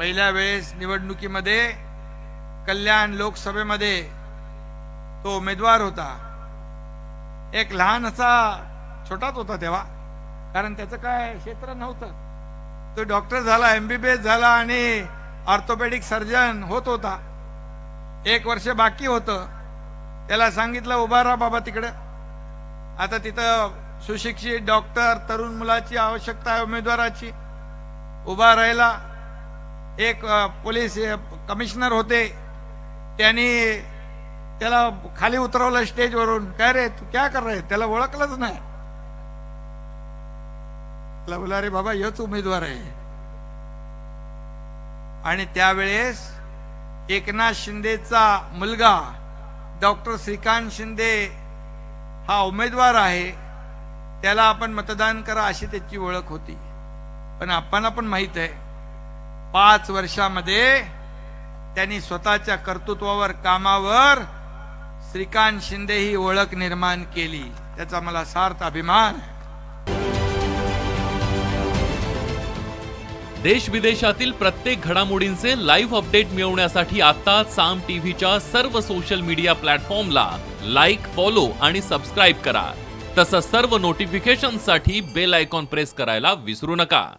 पहिल्या वेळेस निवडणुकीमध्ये कल्याण लोकसभेमध्ये तो उमेदवार होता. एक लहान असा छोटाच होता तेव्हा. कारण त्याचं काय क्षेत्र नव्हतं. तो डॉक्टर झाला एमबीबीएस झाला आणि ऑर्थोपेडिक सर्जन होत होता. एक वर्ष बाकी होतं. त्याला सांगितलं उभा राहा बाबा तिकडं. आता तिथं सुशिक्षित डॉक्टर तरुण मुलाची आवश्यकता आहे उमेदवाराची. उभा राहिला. एक पोलीस कमिशनर होते. त्यांनी त्याला खाली उतरवलं स्टेजवरून काय रे तू क्या कर रे त्याला ओळखलंच नाही. त्याला बोला अरे बाबा हेच उमेदवार आहे. आणि त्यावेळेस एकनाथ शिंदेचा मुलगा डॉक्टर श्रीकांत शिंदे हा उमेदवार आहे. त्याला आपण मतदान करा अशी त्याची ओळख होती. पण आपण पण माहीत आहे. पाच वर्षामध्ये त्यांनी स्वतःच्या कर्तृत्वावर कामावर श्रीकांत शिंदे ही ओळख निर्माण केली. त्याचा मला सार्थ अभिमान देश विदेशातील प्रत्येक घडामोडींचे लाईव्ह अपडेट मिळवण्यासाठी आता साम टीव्हीच्या सर्व सोशल मीडिया प्लॅटफॉर्मला लाईक फॉलो आणि सबस्क्राईब करा. तसंच सर्व नोटिफिकेशनसाठी बेल आयकॉन प्रेस करायला विसरू नका.